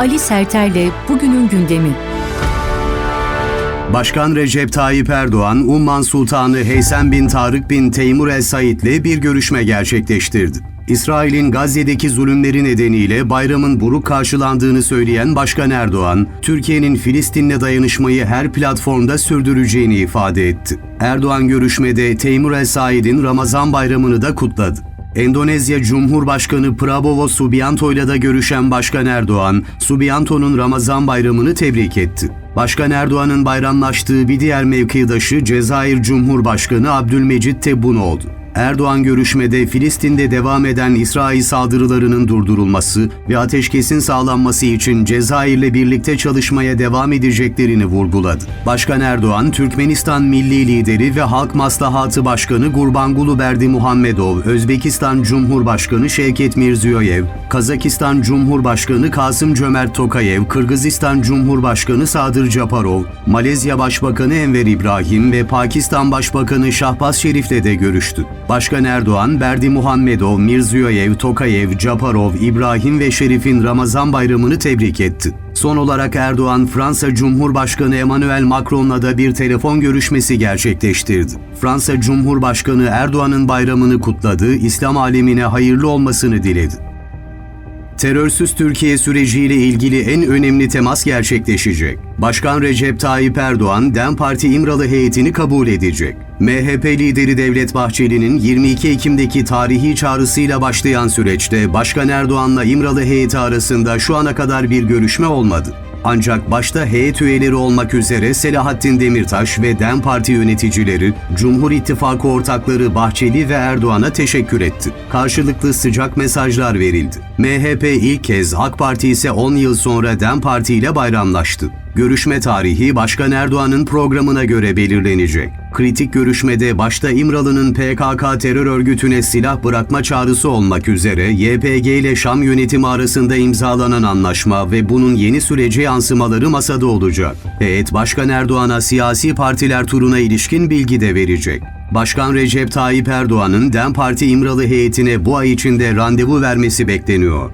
Ali Serter'le bugünün gündemi. Başkan Recep Tayyip Erdoğan, Umman Sultanı Heysem bin Tarık bin Teymur El Said'le bir görüşme gerçekleştirdi. İsrail'in Gazze'deki zulümleri nedeniyle bayramın buruk karşılandığını söyleyen Başkan Erdoğan, Türkiye'nin Filistin'le dayanışmayı her platformda sürdüreceğini ifade etti. Erdoğan görüşmede Teymur El Said'in Ramazan bayramını da kutladı. Endonezya Cumhurbaşkanı Prabowo Subianto ile de görüşen Başkan Erdoğan, Subianto'nun Ramazan bayramını tebrik etti. Başkan Erdoğan'ın bayramlaştığı bir diğer mevkidaşı Cezayir Cumhurbaşkanı Abdülmecit Tebboune oldu. Erdoğan görüşmede Filistin'de devam eden İsrail saldırılarının durdurulması ve ateşkesin sağlanması için Cezayir'le birlikte çalışmaya devam edeceklerini vurguladı. Başkan Erdoğan, Türkmenistan Milli Lideri ve Halk Maslahatı Başkanı Gurbanguly Berdimuhamedov, Özbekistan Cumhurbaşkanı Şevket Mirziyoyev, Kazakistan Cumhurbaşkanı Kasım Cömert Tokayev, Kırgızistan Cumhurbaşkanı Sadır Japarov, Malezya Başbakanı Enver İbrahim ve Pakistan Başbakanı Şahbaz Şerif'le de görüştü. Başkan Erdoğan, Berdi Muhammedov, Mirziyoyev, Tokayev, Japarov, İbrahim ve Şerif'in Ramazan bayramını tebrik etti. Son olarak Erdoğan, Fransa Cumhurbaşkanı Emmanuel Macron'la da bir telefon görüşmesi gerçekleştirdi. Fransa Cumhurbaşkanı Erdoğan'ın bayramını kutladı, İslam alemine hayırlı olmasını diledi. Terörsüz Türkiye süreciyle ilgili en önemli temas gerçekleşecek. Başkan Recep Tayyip Erdoğan, DEM Parti İmralı heyetini kabul edecek. MHP lideri Devlet Bahçeli'nin 22 Ekim'deki tarihi çağrısıyla başlayan süreçte Başkan Erdoğan'la İmralı heyeti arasında şu ana kadar bir görüşme olmadı. Ancak başta heyet üyeleri olmak üzere Selahattin Demirtaş ve DEM Parti yöneticileri, Cumhur İttifakı ortakları Bahçeli ve Erdoğan'a teşekkür etti. Karşılıklı sıcak mesajlar verildi. MHP ilk kez, AK Parti ise 10 yıl sonra DEM Parti ile bayramlaştı. Görüşme tarihi Başkan Erdoğan'ın programına göre belirlenecek. Kritik görüşmede başta İmralı'nın PKK terör örgütüne silah bırakma çağrısı olmak üzere YPG ile Şam yönetimi arasında imzalanan anlaşma ve bunun yeni sürece yansımaları masada olacak. Heyet Başkan Erdoğan'a siyasi partiler turuna ilişkin bilgi de verecek. Başkan Recep Tayyip Erdoğan'ın DEM Parti İmralı heyetine bu ay içinde randevu vermesi bekleniyor.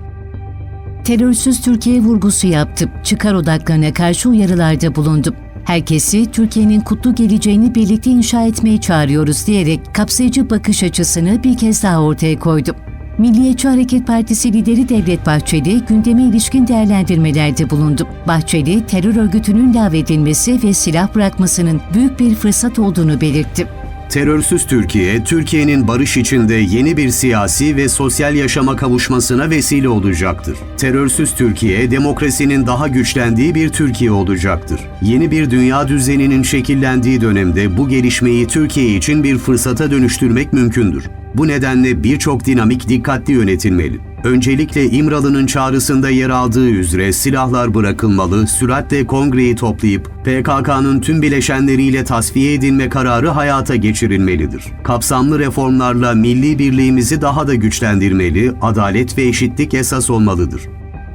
Terörsüz Türkiye vurgusu yaptı. Çıkar odaklarına karşı uyarılarda bulundu. Herkesi Türkiye'nin kutlu geleceğini birlikte inşa etmeye çağırıyoruz diyerek kapsayıcı bakış açısını bir kez daha ortaya koydu. Milliyetçi Hareket Partisi lideri Devlet Bahçeli gündeme ilişkin değerlendirmelerde bulundu. Bahçeli, terör örgütünün lağvedilmesi ve silah bırakmasının büyük bir fırsat olduğunu belirtti. Terörsüz Türkiye, Türkiye'nin barış içinde yeni bir siyasi ve sosyal yaşama kavuşmasına vesile olacaktır. Terörsüz Türkiye, demokrasinin daha güçlendiği bir Türkiye olacaktır. Yeni bir dünya düzeninin şekillendiği dönemde bu gelişmeyi Türkiye için bir fırsata dönüştürmek mümkündür. Bu nedenle birçok dinamik dikkatli yönetilmeli. Öncelikle İmralı'nın çağrısında yer aldığı üzere silahlar bırakılmalı, süratle kongreyi toplayıp PKK'nın tüm bileşenleriyle tasfiye edilme kararı hayata geçirilmelidir. Kapsamlı reformlarla milli birliğimizi daha da güçlendirmeli, adalet ve eşitlik esas olmalıdır.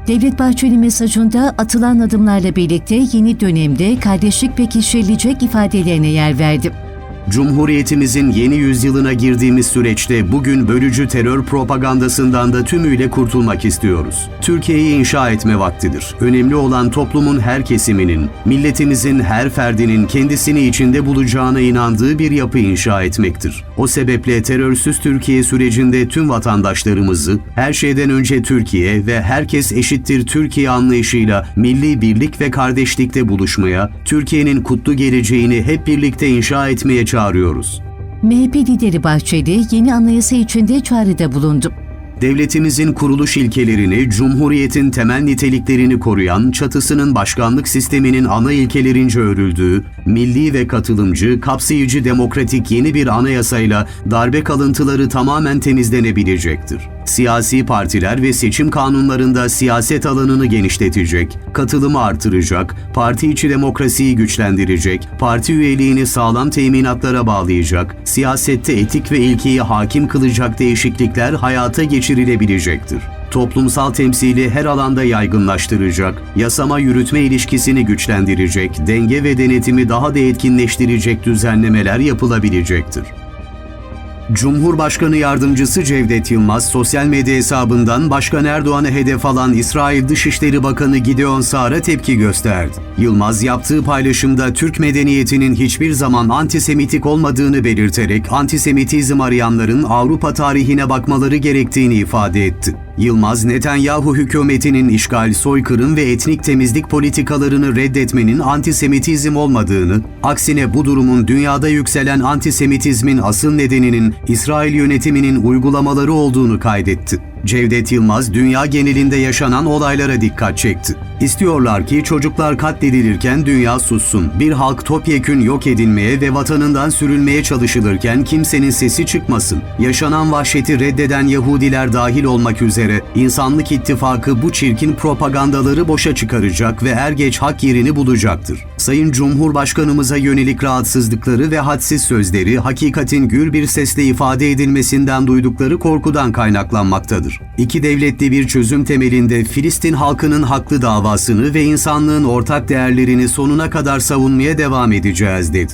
Devlet Bahçeli mesajında atılan adımlarla birlikte yeni dönemde kardeşlik pekiştirilecek ifadelerine yer verdi. Cumhuriyetimizin yeni yüzyılına girdiğimiz süreçte bugün bölücü terör propagandasından da tümüyle kurtulmak istiyoruz. Türkiye'yi inşa etme vaktidir. Önemli olan toplumun her kesiminin, milletimizin her ferdinin kendisini içinde bulacağına inandığı bir yapı inşa etmektir. O sebeple terörsüz Türkiye sürecinde tüm vatandaşlarımızı, her şeyden önce Türkiye ve herkes eşittir Türkiye anlayışıyla milli birlik ve kardeşlikte buluşmaya, Türkiye'nin kutlu geleceğini hep birlikte inşa etmeye çağırıyoruz. MHP lideri Bahçeli yeni anayasa içinde çağrıda bulundu. Devletimizin kuruluş ilkelerini, Cumhuriyet'in temel niteliklerini koruyan, çatısının başkanlık sisteminin ana ilkelerince örüldüğü, milli ve katılımcı, kapsayıcı demokratik yeni bir anayasayla darbe kalıntıları tamamen temizlenebilecektir. Siyasi partiler ve seçim kanunlarında siyaset alanını genişletecek, katılımı artıracak, parti içi demokrasiyi güçlendirecek, parti üyeliğini sağlam teminatlara bağlayacak, siyasette etik ve ilkeyi hakim kılacak değişiklikler hayata geçirilebilecektir toplumsal temsili her alanda yaygınlaştıracak, yasama yürütme ilişkisini güçlendirecek, denge ve denetimi daha da etkinleştirecek düzenlemeler yapılabilecektir. Cumhurbaşkanı Yardımcısı Cevdet Yılmaz sosyal medya hesabından Başkan Erdoğan'ı hedef alan İsrail Dışişleri Bakanı Gideon Sa'r'a tepki gösterdi. Yılmaz yaptığı paylaşımda Türk medeniyetinin hiçbir zaman antisemitik olmadığını belirterek antisemitizm arayanların Avrupa tarihine bakmaları gerektiğini ifade etti. Yılmaz, Netanyahu hükümetinin işgal, soykırım ve etnik temizlik politikalarını reddetmenin antisemitizm olmadığını, aksine bu durumun dünyada yükselen antisemitizmin asıl nedeninin İsrail yönetiminin uygulamaları olduğunu kaydetti. Cevdet Yılmaz, dünya genelinde yaşanan olaylara dikkat çekti. İstiyorlar ki çocuklar katledilirken dünya sussun. Bir halk topyekün yok edilmeye ve vatanından sürülmeye çalışılırken kimsenin sesi çıkmasın. Yaşanan vahşeti reddeden Yahudiler dahil olmak üzere insanlık ittifakı bu çirkin propagandaları boşa çıkaracak ve er geç hak yerini bulacaktır. Sayın Cumhurbaşkanımıza yönelik rahatsızlıkları ve hadsiz sözleri hakikatin gür bir sesle ifade edilmesinden duydukları korkudan kaynaklanmaktadır. İki devletli bir çözüm temelinde Filistin halkının haklı davasını ve insanlığın ortak değerlerini sonuna kadar savunmaya devam edeceğiz dedi.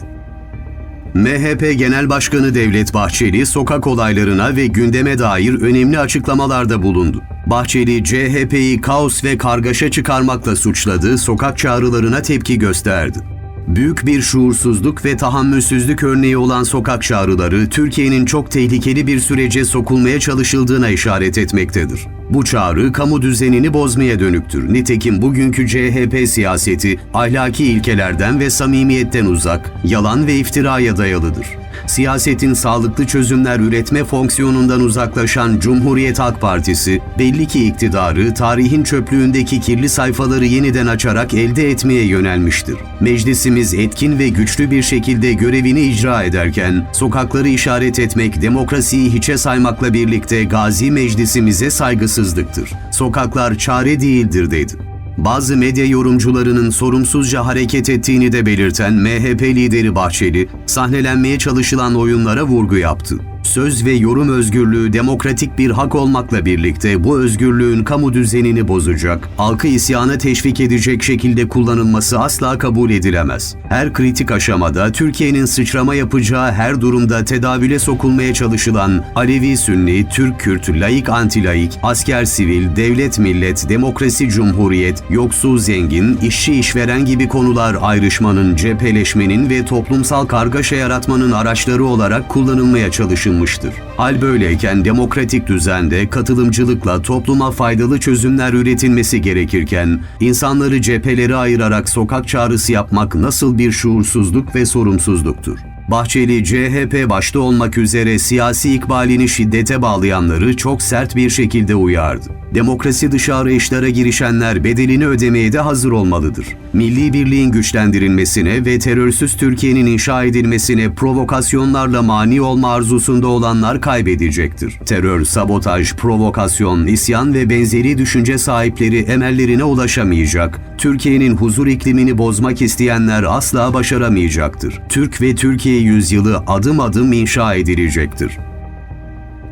MHP Genel Başkanı Devlet Bahçeli sokak olaylarına ve gündeme dair önemli açıklamalarda bulundu. Bahçeli, CHP'yi kaos ve kargaşa çıkarmakla suçladı, sokak çağrılarına tepki gösterdi. Büyük bir şuursuzluk ve tahammülsüzlük örneği olan sokak çağrıları Türkiye'nin çok tehlikeli bir sürece sokulmaya çalışıldığına işaret etmektedir. Bu çağrı kamu düzenini bozmaya dönüktür. Nitekim bugünkü CHP siyaseti ahlaki ilkelerden ve samimiyetten uzak, yalan ve iftiraya dayalıdır. Siyasetin sağlıklı çözümler üretme fonksiyonundan uzaklaşan Cumhuriyet Halk Partisi, belli ki iktidarı tarihin çöplüğündeki kirli sayfaları yeniden açarak elde etmeye yönelmiştir. Meclisimiz etkin ve güçlü bir şekilde görevini icra ederken, sokakları işaret etmek demokrasiyi hiçe saymakla birlikte Gazi Meclisimize saygısızlıktır. Sokaklar çare değildir dedi. Bazı medya yorumcularının sorumsuzca hareket ettiğini de belirten MHP lideri Bahçeli, sahnelenmeye çalışılan oyunlara vurgu yaptı. Söz ve yorum özgürlüğü demokratik bir hak olmakla birlikte bu özgürlüğün kamu düzenini bozacak, halkı isyana teşvik edecek şekilde kullanılması asla kabul edilemez. Her kritik aşamada Türkiye'nin sıçrama yapacağı her durumda tedavüle sokulmaya çalışılan Alevi Sünni, Türk Kürt, laik antilaik, asker sivil, devlet millet, demokrasi cumhuriyet, yoksul zengin, işçi işveren gibi konular ayrışmanın, cepheleşmenin ve toplumsal kargaşa yaratmanın araçları olarak kullanılmaya çalışılmıştır. Hal böyleyken demokratik düzende katılımcılıkla topluma faydalı çözümler üretilmesi gerekirken insanları cepheleri ayırarak sokak çağrısı yapmak nasıl bir şuursuzluk ve sorumsuzluktur? Bahçeli, CHP başta olmak üzere siyasi ikbalini şiddete bağlayanları çok sert bir şekilde uyardı. Demokrasi dışı arayışlara girişenler bedelini ödemeye de hazır olmalıdır. Milli birliğin güçlendirilmesine ve terörsüz Türkiye'nin inşa edilmesine provokasyonlarla mani olma arzusunda olanlar kaybedecektir. Terör, sabotaj, provokasyon, isyan ve benzeri düşünce sahipleri emellerine ulaşamayacak. Türkiye'nin huzur iklimini bozmak isteyenler asla başaramayacaktır. Türk ve Türkiye yüzyılı adım adım inşa edilecektir.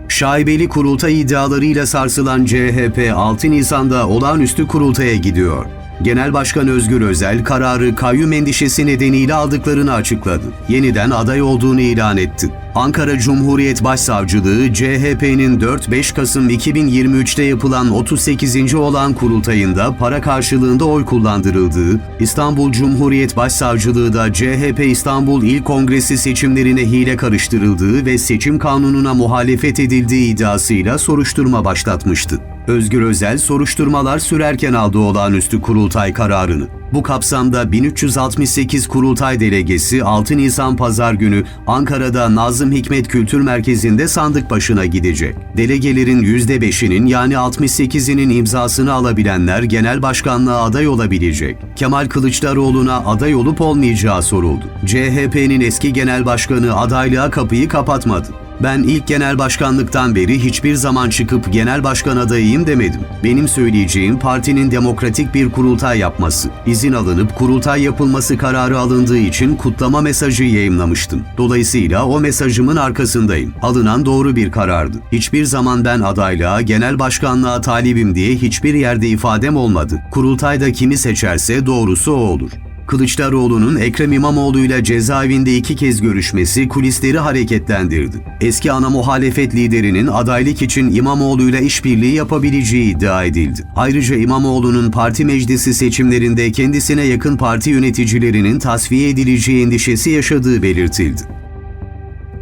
Şaibeli kurultay iddialarıyla sarsılan CHP 6 Nisan'da olağanüstü kurultaya gidiyor. Genel Başkan Özgür Özel kararı kayyum endişesi nedeniyle aldıklarını açıkladı. Yeniden aday olduğunu ilan etti. Ankara Cumhuriyet Başsavcılığı CHP'nin 4-5 Kasım 2023'te yapılan 38. olan kurultayında para karşılığında oy kullandırıldığı, İstanbul Cumhuriyet Başsavcılığı da CHP İstanbul İl Kongresi seçimlerine hile karıştırıldığı ve seçim kanununa muhalefet edildiği iddiasıyla soruşturma başlatmıştı. Özgür Özel soruşturmalar sürerken aldığı olağanüstü kurultay kararını. Bu kapsamda 1368 kurultay delegesi 6 Nisan pazar günü Ankara'da Nazım Hikmet Kültür Merkezi'nde sandık başına gidecek. Delegelerin %5'inin yani 68'inin imzasını alabilenler genel başkanlığa aday olabilecek. Kemal Kılıçdaroğlu'na aday olup olmayacağı soruldu. CHP'nin eski genel başkanı adaylığa kapıyı kapatmadı. Ben ilk genel başkanlıktan beri hiçbir zaman çıkıp genel başkan adayıyım demedim. Benim söyleyeceğim partinin demokratik bir kurultay yapması. İzin alınıp kurultay yapılması kararı alındığı için kutlama mesajı yayımlamıştım. Dolayısıyla o mesajımın arkasındayım. Alınan doğru bir karardı. Hiçbir zaman ben adaylığa, genel başkanlığa talibim diye hiçbir yerde ifadem olmadı. Kurultayda kimi seçerse doğrusu o olur. Kılıçdaroğlu'nun Ekrem İmamoğlu ile cezaevinde iki kez görüşmesi kulisleri hareketlendirdi. Eski ana muhalefet liderinin adaylık için İmamoğlu ile işbirliği yapabileceği iddia edildi. Ayrıca İmamoğlu'nun parti meclisi seçimlerinde kendisine yakın parti yöneticilerinin tasfiye edileceği endişesi yaşadığı belirtildi.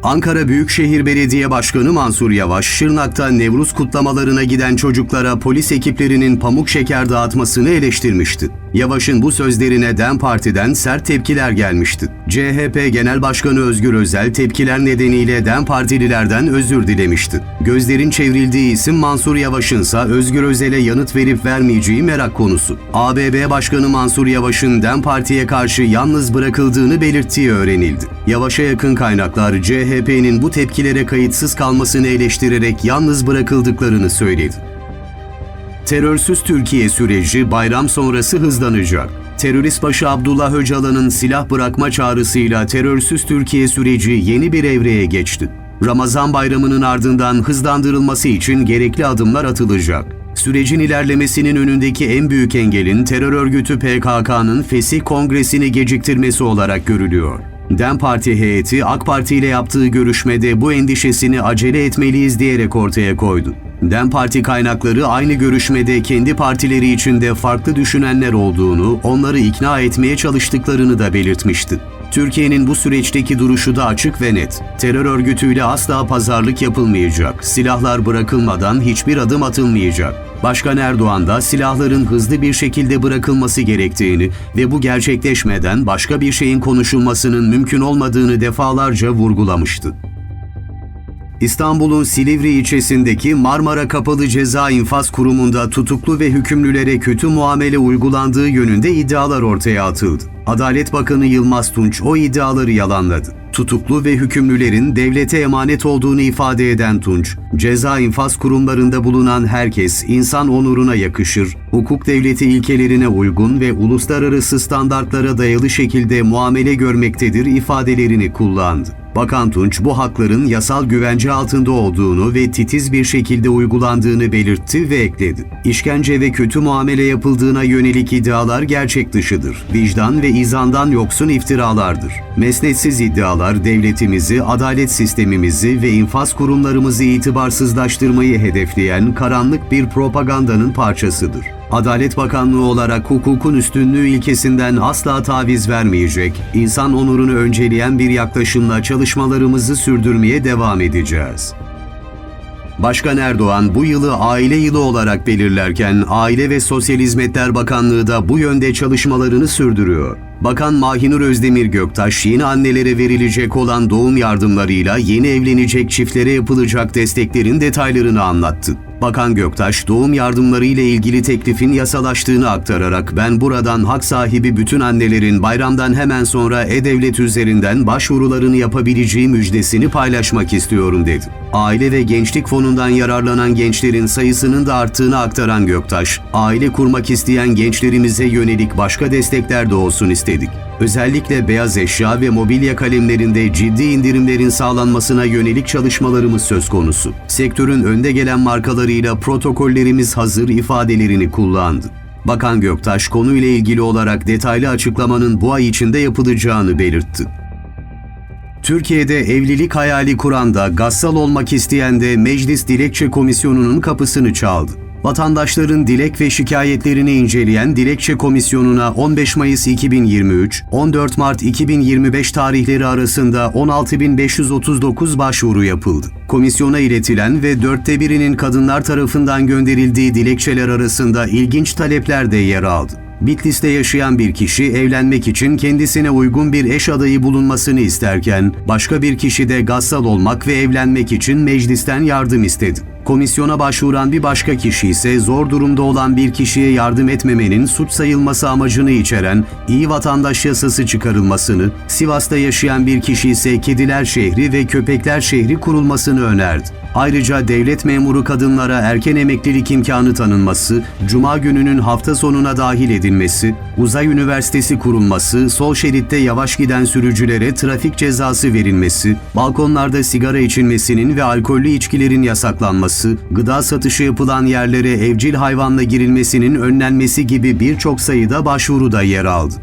Ankara Büyükşehir Belediye Başkanı Mansur Yavaş, Şırnak'ta Nevruz kutlamalarına giden çocuklara polis ekiplerinin pamuk şeker dağıtmasını eleştirmişti. Yavaş'ın bu sözlerine DEM Parti'den sert tepkiler gelmişti. CHP Genel Başkanı Özgür Özel tepkiler nedeniyle DEM Partililerden özür dilemişti. Gözlerin çevrildiği isim Mansur Yavaş'ınsa Özgür Özel'e yanıt verip vermeyeceği merak konusu. ABB Başkanı Mansur Yavaş'ın DEM Parti'ye karşı yalnız bırakıldığını belirttiği öğrenildi. Yavaş'a yakın kaynaklar CHP'nin bu tepkilere kayıtsız kalmasını eleştirerek yalnız bırakıldıklarını söyledi. Terörsüz Türkiye süreci bayram sonrası hızlanacak. Terörist başı Abdullah Öcalan'ın silah bırakma çağrısıyla terörsüz Türkiye süreci yeni bir evreye geçti. Ramazan bayramının ardından hızlandırılması için gerekli adımlar atılacak. Sürecin ilerlemesinin önündeki en büyük engelin terör örgütü PKK'nın Fesih Kongresi'ni geciktirmesi olarak görülüyor. DEM Parti heyeti AK Parti ile yaptığı görüşmede bu endişesini acele etmeliyiz diyerek ortaya koydu. DEM Parti kaynakları aynı görüşmede kendi partileri içinde farklı düşünenler olduğunu, onları ikna etmeye çalıştıklarını da belirtmişti. Türkiye'nin bu süreçteki duruşu da açık ve net. Terör örgütüyle asla pazarlık yapılmayacak. Silahlar bırakılmadan hiçbir adım atılmayacak. Başkan Erdoğan da silahların hızlı bir şekilde bırakılması gerektiğini ve bu gerçekleşmeden başka bir şeyin konuşulmasının mümkün olmadığını defalarca vurgulamıştı. İstanbul'un Silivri ilçesindeki Marmara Kapalı Ceza İnfaz Kurumu'nda tutuklu ve hükümlülere kötü muamele uygulandığı yönünde iddialar ortaya atıldı. Adalet Bakanı Yılmaz Tunç o iddiaları yalanladı. Tutuklu ve hükümlülerin devlete emanet olduğunu ifade eden Tunç, ceza infaz kurumlarında bulunan herkes insan onuruna yakışır, hukuk devleti ilkelerine uygun ve uluslararası standartlara dayalı şekilde muamele görmektedir ifadelerini kullandı. Bakan Tunç bu hakların yasal güvence altında olduğunu ve titiz bir şekilde uygulandığını belirtti ve ekledi. İşkence ve kötü muamele yapıldığına yönelik iddialar gerçek dışıdır. Vicdan ve izandan yoksun iftiralardır. Mesnetsiz iddialar devletimizi, adalet sistemimizi ve infaz kurumlarımızı itibarsızlaştırmayı hedefleyen karanlık bir propagandanın parçasıdır. Adalet Bakanlığı olarak hukukun üstünlüğü ilkesinden asla taviz vermeyecek, insan onurunu önceleyen bir yaklaşımla çalışmalarımızı sürdürmeye devam edeceğiz. Başkan Erdoğan bu yılı aile yılı olarak belirlerken Aile ve Sosyal Hizmetler Bakanlığı da bu yönde çalışmalarını sürdürüyor. Bakan Mahinur Özdemir Göktaş yeni annelere verilecek olan doğum yardımlarıyla yeni evlenecek çiftlere yapılacak desteklerin detaylarını anlattı. Bakan Göktaş, doğum yardımları ile ilgili teklifin yasalaştığını aktararak ben buradan hak sahibi bütün annelerin bayramdan hemen sonra E-Devlet üzerinden başvurularını yapabileceği müjdesini paylaşmak istiyorum dedi. Aile ve Gençlik Fonu'ndan yararlanan gençlerin sayısının da arttığını aktaran Göktaş, aile kurmak isteyen gençlerimize yönelik başka destekler de olsun istedik. Özellikle beyaz eşya ve mobilya kalemlerinde ciddi indirimlerin sağlanmasına yönelik çalışmalarımız söz konusu. Sektörün önde gelen markalarıyla protokollerimiz hazır ifadelerini kullandı. Bakan Göktaş konuyla ilgili olarak detaylı açıklamanın bu ay içinde yapılacağını belirtti. Türkiye'de evlilik hayali kuran da gassal olmak isteyen de Meclis Dilekçe Komisyonu'nun kapısını çaldı. Vatandaşların dilek ve şikayetlerini inceleyen Dilekçe Komisyonu'na 15 Mayıs 2023, 14 Mart 2025 tarihleri arasında 16.539 başvuru yapıldı. Komisyona iletilen ve dörtte birinin kadınlar tarafından gönderildiği dilekçeler arasında ilginç talepler de yer aldı. Bitlis'te yaşayan bir kişi evlenmek için kendisine uygun bir eş adayı bulunmasını isterken, başka bir kişi de gassal olmak ve evlenmek için meclisten yardım istedi. Komisyona başvuran bir başka kişi ise zor durumda olan bir kişiye yardım etmemenin suç sayılması amacını içeren iyi vatandaş yasası çıkarılmasını, Sivas'ta yaşayan bir kişi ise Kediler Şehri ve Köpekler Şehri kurulmasını önerdi. Ayrıca devlet memuru kadınlara erken emeklilik imkanı tanınması, cuma gününün hafta sonuna dahil edilmesi, uzay üniversitesi kurulması, sol şeritte yavaş giden sürücülere trafik cezası verilmesi, balkonlarda sigara içilmesinin ve alkollü içkilerin yasaklanması, gıda satışı yapılan yerlere evcil hayvanla girilmesinin önlenmesi gibi birçok sayıda başvuru da yer aldı.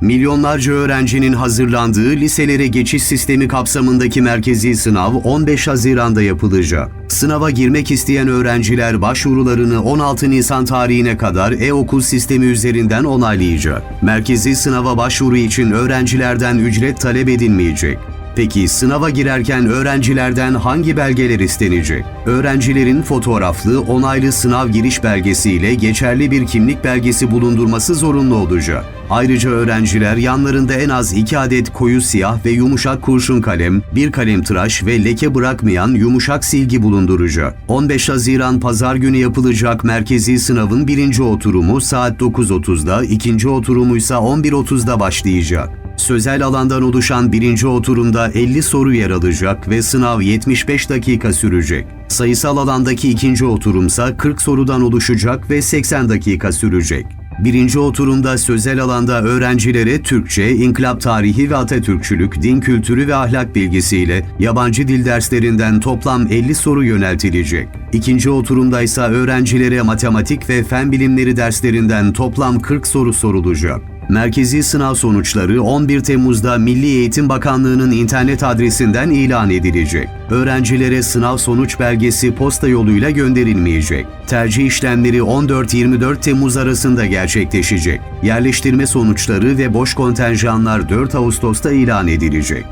Milyonlarca öğrencinin hazırlandığı liselere geçiş sistemi kapsamındaki merkezi sınav 15 Haziran'da yapılacak. Sınava girmek isteyen öğrenciler başvurularını 16 Nisan tarihine kadar e-okul sistemi üzerinden onaylayacak. Merkezi sınava başvuru için öğrencilerden ücret talep edilmeyecek. Peki sınava girerken öğrencilerden hangi belgeler istenecek? Öğrencilerin fotoğraflı, onaylı sınav giriş belgesiyle geçerli bir kimlik belgesi bulundurması zorunlu olacak. Ayrıca öğrenciler yanlarında en az 2 adet koyu siyah ve yumuşak kurşun kalem, bir kalem tıraş ve leke bırakmayan yumuşak silgi bulunduracak. 15 Haziran Pazar günü yapılacak merkezi sınavın birinci oturumu saat 9.30'da, ikinci oturumu ise 11.30'da başlayacak. Sözel alandan oluşan birinci oturumda 50 soru yer alacak ve sınav 75 dakika sürecek. Sayısal alandaki ikinci oturumsa 40 sorudan oluşacak ve 80 dakika sürecek. Birinci oturumda sözel alanda öğrencilere Türkçe, inkılap tarihi ve Atatürkçülük, din kültürü ve ahlak bilgisiyle yabancı dil derslerinden toplam 50 soru yöneltilecek. İkinci oturumda ise öğrencilere matematik ve fen bilimleri derslerinden toplam 40 soru sorulacak. Merkezi sınav sonuçları 11 Temmuz'da Milli Eğitim Bakanlığı'nın internet adresinden ilan edilecek. Öğrencilere sınav sonuç belgesi posta yoluyla gönderilmeyecek. Tercih işlemleri 14-24 Temmuz arasında gerçekleşecek. Yerleştirme sonuçları ve boş kontenjanlar 4 Ağustos'ta ilan edilecek.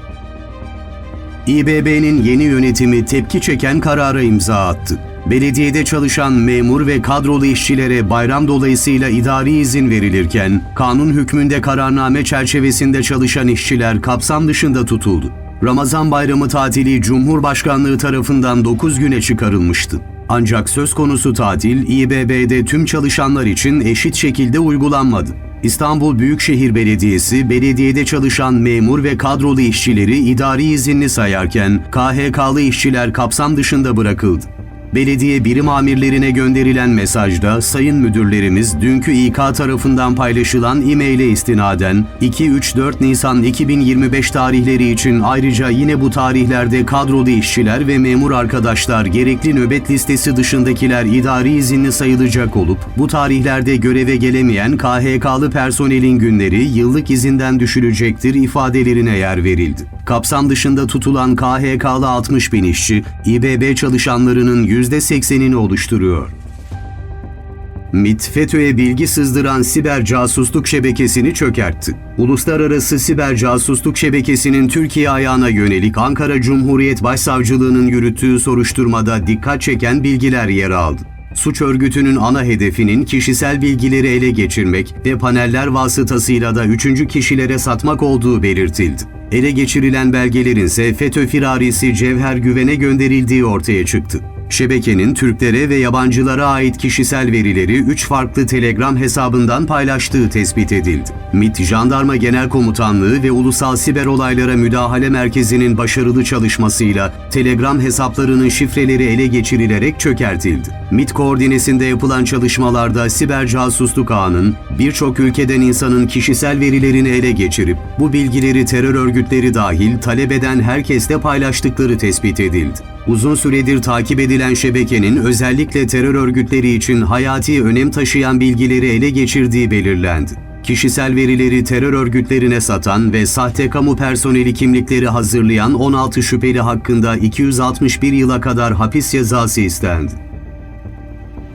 İBB'nin yeni yönetimi tepki çeken karara imza attı. Belediyede çalışan memur ve kadrolu işçilere bayram dolayısıyla idari izin verilirken, kanun hükmünde kararname çerçevesinde çalışan işçiler kapsam dışında tutuldu. Ramazan bayramı tatili Cumhurbaşkanlığı tarafından 9 güne çıkarılmıştı. Ancak söz konusu tatil İBB'de tüm çalışanlar için eşit şekilde uygulanmadı. İstanbul Büyükşehir Belediyesi, belediyede çalışan memur ve kadrolu işçileri idari izinli sayarken KHK'lı işçiler kapsam dışında bırakıldı. Belediye birim amirlerine gönderilen mesajda sayın müdürlerimiz dünkü İK tarafından paylaşılan e-maile istinaden 2-3-4 Nisan 2025 tarihleri için ayrıca yine bu tarihlerde kadrolu işçiler ve memur arkadaşlar gerekli nöbet listesi dışındakiler idari izinli sayılacak olup bu tarihlerde göreve gelemeyen KHK'lı personelin günleri yıllık izinden düşülecektir ifadelerine yer verildi. Kapsam dışında tutulan KHK'lı 60 bin işçi, İBB çalışanlarının %80'ini oluşturuyor. MIT, FETÖ'ye bilgi sızdıran siber casusluk şebekesini çökertti. Uluslararası siber casusluk şebekesinin Türkiye ayağına yönelik Ankara Cumhuriyet Başsavcılığı'nın yürüttüğü soruşturmada dikkat çeken bilgiler yer aldı. Suç örgütünün ana hedefinin kişisel bilgileri ele geçirmek ve paneller vasıtasıyla da üçüncü kişilere satmak olduğu belirtildi. Ele geçirilen belgelerin ise FETÖ firarisi Cevher Güven'e gönderildiği ortaya çıktı. Şebekenin Türklere ve yabancılara ait kişisel verileri 3 farklı Telegram hesabından paylaştığı tespit edildi. MİT Jandarma Genel Komutanlığı ve Ulusal Siber Olaylara Müdahale Merkezi'nin başarılı çalışmasıyla Telegram hesaplarının şifreleri ele geçirilerek çökertildi. MİT koordinesinde yapılan çalışmalarda siber casusluk ağının birçok ülkeden insanın kişisel verilerini ele geçirip bu bilgileri terör örgütleri dahil talep eden herkesle paylaştıkları tespit edildi. Uzun süredir takip edilen şebekenin özellikle terör örgütleri için hayati önem taşıyan bilgileri ele geçirdiği belirlendi. Kişisel verileri terör örgütlerine satan ve sahte kamu personeli kimlikleri hazırlayan 16 şüpheli hakkında 261 yıla kadar hapis cezası istendi.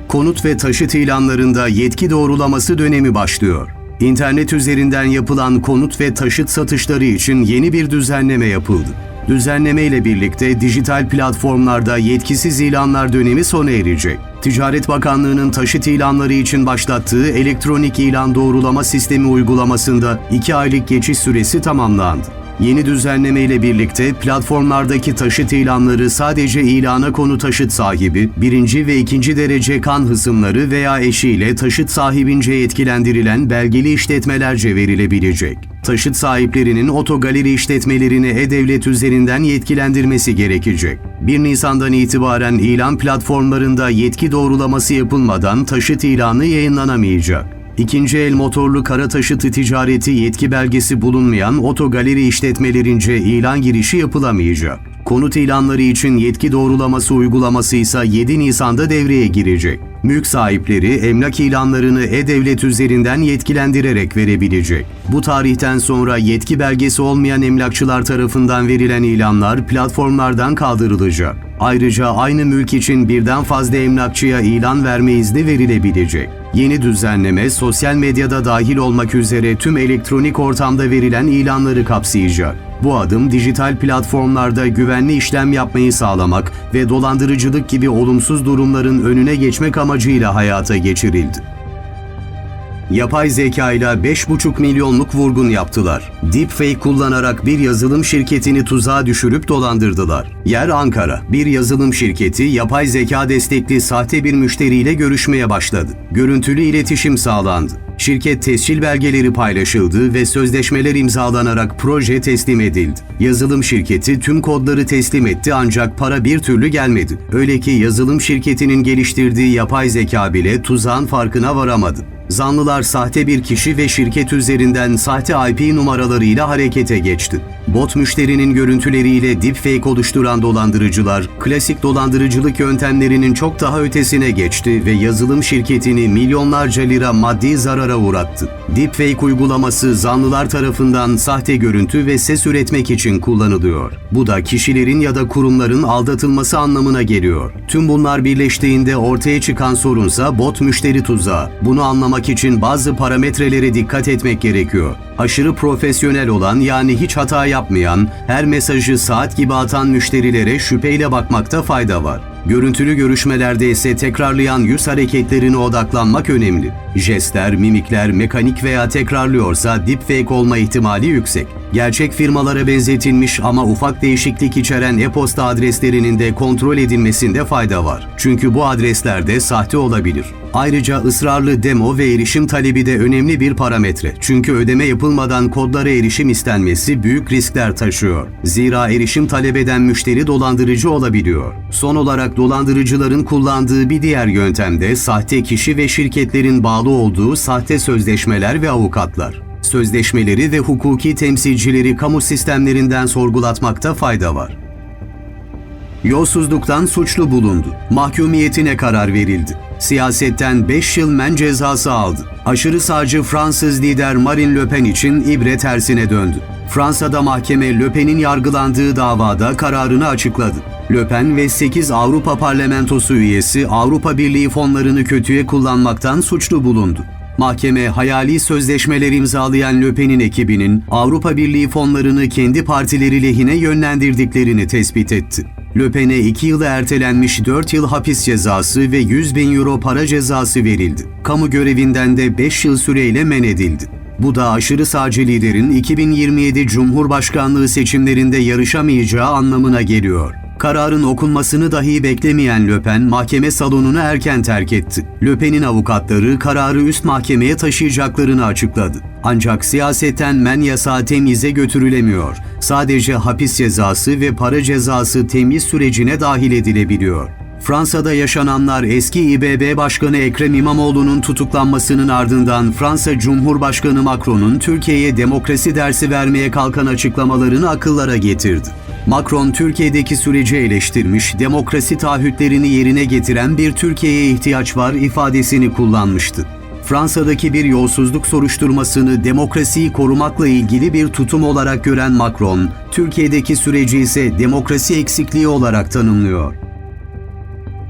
Konut ve taşıt ilanlarında yetki doğrulaması dönemi başlıyor. İnternet üzerinden yapılan konut ve taşıt satışları için yeni bir düzenleme yapıldı. Düzenleme ile birlikte dijital platformlarda yetkisiz ilanlar dönemi sona erecek. Ticaret Bakanlığı'nın taşıt ilanları için başlattığı elektronik ilan doğrulama sistemi uygulamasında 2 aylık geçiş süresi tamamlandı. Yeni düzenleme ile birlikte platformlardaki taşıt ilanları sadece ilana konu taşıt sahibi, birinci ve ikinci derece kan hısımları veya eşiyle taşıt sahibince yetkilendirilen belgeli işletmelerce verilebilecek. Taşıt sahiplerinin otogaleri işletmelerini e-devlet üzerinden yetkilendirmesi gerekecek. 1 Nisan'dan itibaren ilan platformlarında yetki doğrulaması yapılmadan taşıt ilanı yayınlanamayacak. İkinci el motorlu kara taşıtı ticareti yetki belgesi bulunmayan otogaleri işletmelerince ilan girişi yapılamayacak. Konut ilanları için yetki doğrulaması uygulaması ise 7 Nisan'da devreye girecek. Mülk sahipleri emlak ilanlarını e-devlet üzerinden yetkilendirerek verebilecek. Bu tarihten sonra yetki belgesi olmayan emlakçılar tarafından verilen ilanlar platformlardan kaldırılacak. Ayrıca aynı mülk için birden fazla emlakçıya ilan verme izni verilebilecek. Yeni düzenleme sosyal medyada dahil olmak üzere tüm elektronik ortamda verilen ilanları kapsayacak. Bu adım dijital platformlarda güvenli işlem yapmayı sağlamak ve dolandırıcılık gibi olumsuz durumların önüne geçmek amacıyla hayata geçirildi. Yapay zeka ile 5,5 milyonluk vurgun yaptılar. Deepfake kullanarak bir yazılım şirketini tuzağa düşürüp dolandırdılar. Yer Ankara. Bir yazılım şirketi yapay zeka destekli sahte bir müşteriyle görüşmeye başladı. Görüntülü iletişim sağlandı. Şirket tescil belgeleri paylaşıldı ve sözleşmeler imzalanarak proje teslim edildi. Yazılım şirketi tüm kodları teslim etti ancak para bir türlü gelmedi. Öyle ki yazılım şirketinin geliştirdiği yapay zeka bile tuzağın farkına varamadı. Zanlılar sahte bir kişi ve şirket üzerinden sahte IP numaralarıyla harekete geçti. Bot müşterinin görüntüleriyle deepfake oluşturan dolandırıcılar, klasik dolandırıcılık yöntemlerinin çok daha ötesine geçti ve yazılım şirketini milyonlarca lira maddi zarara uğrattı. Deepfake uygulaması zanlılar tarafından sahte görüntü ve ses üretmek için kullanılıyor. Bu da kişilerin ya da kurumların aldatılması anlamına geliyor. Tüm bunlar birleştiğinde ortaya çıkan sorunsa bot müşteri tuzağı. Bunu anlamak için bazı parametrelere dikkat etmek gerekiyor. Aşırı profesyonel olan yani hiç hata yapmayan, her mesajı saat gibi atan müşterilere şüpheyle bakmakta fayda var. Görüntülü görüşmelerde ise tekrarlayan yüz hareketlerine odaklanmak önemli. Jestler, mimikler, mekanik veya tekrarlıyorsa deepfake olma ihtimali yüksek. Gerçek firmalara benzetilmiş ama ufak değişiklik içeren e-posta adreslerinin de kontrol edilmesinde fayda var. Çünkü bu adresler sahte olabilir. Ayrıca ısrarlı demo ve erişim talebi de önemli bir parametre. Çünkü ödeme yapılmadan kodlara erişim istenmesi büyük riskler taşıyor. Zira erişim talep eden müşteri dolandırıcı olabiliyor. Son olarak dolandırıcıların kullandığı bir diğer yöntem de sahte kişi ve şirketlerin bağlı olduğu sahte sözleşmeler ve avukatlar. Sözleşmeleri ve hukuki temsilcileri kamu sistemlerinden sorgulatmakta fayda var. Yolsuzluktan suçlu bulundu. Mahkumiyetine karar verildi. Siyasetten 5 yıl men cezası aldı. Aşırı sağcı Fransız lider Marine Le Pen için ibre tersine döndü. Fransa'da mahkeme Le Pen'in yargılandığı davada kararını açıkladı. Le Pen ve 8 Avrupa Parlamentosu üyesi Avrupa Birliği fonlarını kötüye kullanmaktan suçlu bulundu. Mahkeme hayali sözleşmeler imzalayan Le Pen'in ekibinin Avrupa Birliği fonlarını kendi partileri lehine yönlendirdiklerini tespit etti. Le Pen'e 2 yılı ertelenmiş 4 yıl hapis cezası ve 100 bin euro para cezası verildi. Kamu görevinden de 5 yıl süreyle men edildi. Bu da aşırı sağcı liderin 2027 Cumhurbaşkanlığı seçimlerinde yarışamayacağı anlamına geliyor. Kararın okunmasını dahi beklemeyen Le Pen mahkeme salonunu erken terk etti. Le Pen'in avukatları kararı üst mahkemeye taşıyacaklarını açıkladı. Ancak siyasetten men yasağı temize götürülemiyor. Sadece hapis cezası ve para cezası temiz sürecine dahil edilebiliyor. Fransa'da yaşananlar eski İBB Başkanı Ekrem İmamoğlu'nun tutuklanmasının ardından Fransa Cumhurbaşkanı Macron'un Türkiye'ye demokrasi dersi vermeye kalkan açıklamalarını akıllara getirdi. Macron Türkiye'deki süreci eleştirmiş, demokrasi taahhütlerini yerine getiren bir Türkiye'ye ihtiyaç var ifadesini kullanmıştı. Fransa'daki bir yolsuzluk soruşturmasını demokrasiyi korumakla ilgili bir tutum olarak gören Macron, Türkiye'deki süreci ise demokrasi eksikliği olarak tanımlıyor.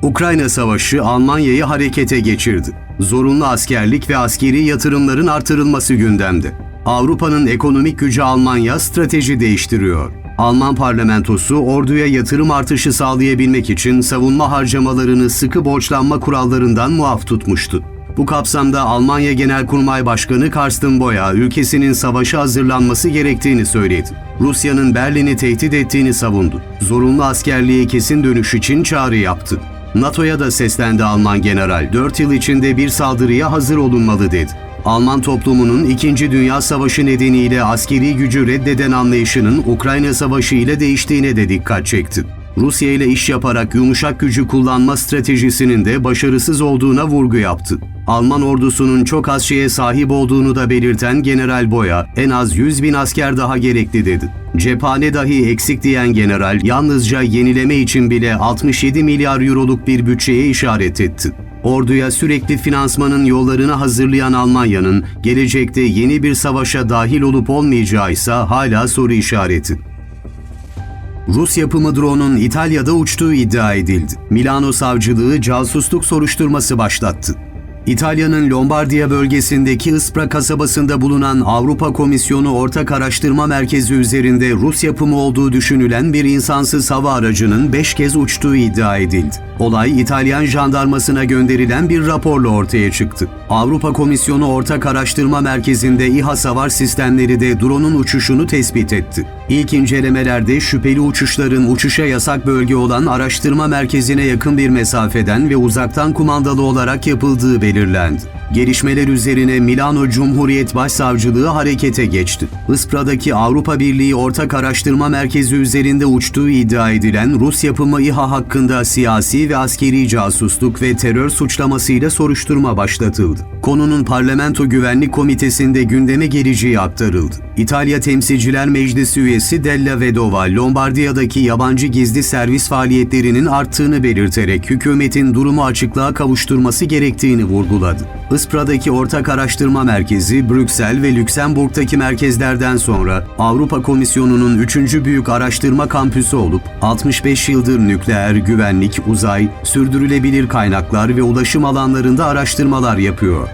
Ukrayna Savaşı Almanya'yı harekete geçirdi. Zorunlu askerlik ve askeri yatırımların artırılması gündemde. Avrupa'nın ekonomik gücü Almanya strateji değiştiriyor. Alman parlamentosu orduya yatırım artışı sağlayabilmek için savunma harcamalarını sıkı borçlanma kurallarından muaf tutmuştu. Bu kapsamda Almanya Genelkurmay Başkanı Karsten Boya ülkesinin savaşa hazırlanması gerektiğini söyledi. Rusya'nın Berlin'i tehdit ettiğini savundu. Zorunlu askerliğe kesin dönüş için çağrı yaptı. NATO'ya da seslendi Alman general. 4 yıl içinde bir saldırıya hazır olunmalı dedi. Alman toplumunun 2. Dünya Savaşı nedeniyle askeri gücü reddeden anlayışının Ukrayna Savaşı ile değiştiğine de dikkat çekti. Rusya ile iş yaparak yumuşak gücü kullanma stratejisinin de başarısız olduğuna vurgu yaptı. Alman ordusunun çok az şeye sahip olduğunu da belirten General Boya, en az 100 bin asker daha gerekli dedi. Cephane dahi eksik diyen general, yalnızca yenileme için bile 67 milyar euroluk bir bütçeye işaret etti. Orduya sürekli finansmanın yollarını hazırlayan Almanya'nın gelecekte yeni bir savaşa dahil olup olmayacağı ise hala soru işareti. Rus yapımı drone'un İtalya'da uçtuğu iddia edildi. Milano savcılığı casusluk soruşturması başlattı. İtalya'nın Lombardiya bölgesindeki Ispra kasabasında bulunan Avrupa Komisyonu Ortak Araştırma Merkezi üzerinde Rus yapımı olduğu düşünülen bir insansız hava aracının 5 kez uçtuğu iddia edildi. Olay İtalyan jandarmasına gönderilen bir raporla ortaya çıktı. Avrupa Komisyonu Ortak Araştırma Merkezi'nde İHA savar sistemleri de drone'un uçuşunu tespit etti. İlk incelemelerde şüpheli uçuşların uçuşa yasak bölge olan araştırma merkezine yakın bir mesafeden ve uzaktan kumandalı olarak yapıldığı belirlendi. Gelişmeler üzerine Milano Cumhuriyet Başsavcılığı harekete geçti. Ispra'daki Avrupa Birliği Ortak Araştırma Merkezi üzerinde uçtuğu iddia edilen Rus yapımı İHA hakkında siyasi ve askeri casusluk ve terör suçlamasıyla soruşturma başlatıldı. Konunun Parlamento Güvenlik Komitesi'nde gündeme geleceği aktarıldı. İtalya Temsilciler Meclisi üyesi Della Vedova, Lombardiya'daki yabancı gizli servis faaliyetlerinin arttığını belirterek hükümetin durumu açıklığa kavuşturması gerektiğini vurguladı. Ispra'daki Ortak Araştırma Merkezi, Brüksel ve Lüksemburg'daki merkezlerden sonra Avrupa Komisyonu'nun 3. büyük araştırma kampüsü olup 65 yıldır nükleer, güvenlik, uzay, sürdürülebilir kaynaklar ve ulaşım alanlarında araştırmalar yapıyor.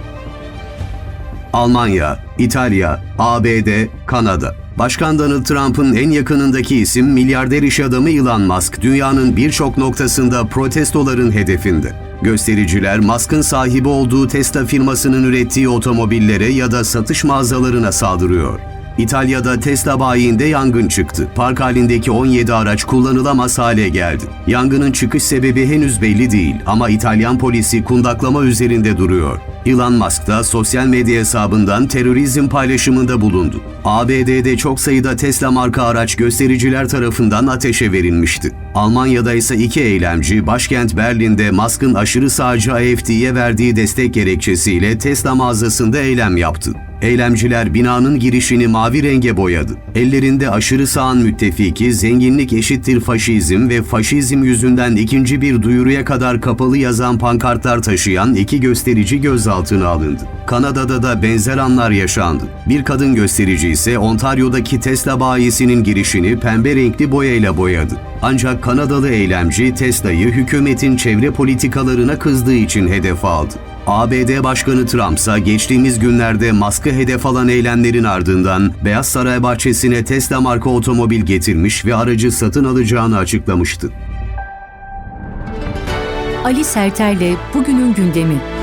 Almanya, İtalya, ABD, Kanada. Başkan Donald Trump'ın en yakınındaki isim milyarder iş adamı Elon Musk dünyanın birçok noktasında protestoların hedefinde. Göstericiler Musk'ın sahibi olduğu Tesla firmasının ürettiği otomobillere ya da satış mağazalarına saldırıyor. İtalya'da Tesla bayiinde yangın çıktı. Park halindeki 17 araç kullanılamaz hale geldi. Yangının çıkış sebebi henüz belli değil ama İtalyan polisi kundaklama üzerinde duruyor. Elon Musk da sosyal medya hesabından terörizm paylaşımında bulundu. ABD'de çok sayıda Tesla marka araç göstericiler tarafından ateşe verilmişti. Almanya'da ise iki eylemci başkent Berlin'de Musk'ın aşırı sağcı AFD'ye verdiği destek gerekçesiyle Tesla mağazasında eylem yaptı. Eylemciler binanın girişini mavi renge boyadı. Ellerinde aşırı sağın müttefiki, zenginlik eşittir faşizm ve faşizm yüzünden ikinci bir duyuruya kadar kapalı yazan pankartlar taşıyan iki gösterici gözaltına alındı. Kanada'da da benzer anlar yaşandı. Bir kadın gösterici ise Ontario'daki Tesla bayisinin girişini pembe renkli boyayla boyadı. Ancak Kanadalı eylemci Tesla'yı hükümetin çevre politikalarına kızdığı için hedef aldı. ABD Başkanı Trump ise geçtiğimiz günlerde Musk'ı hedef alan eylemlerin ardından Beyaz Saray bahçesine Tesla marka otomobil getirmiş ve aracı satın alacağını açıklamıştı. Ali Serter'le bugünün gündemi.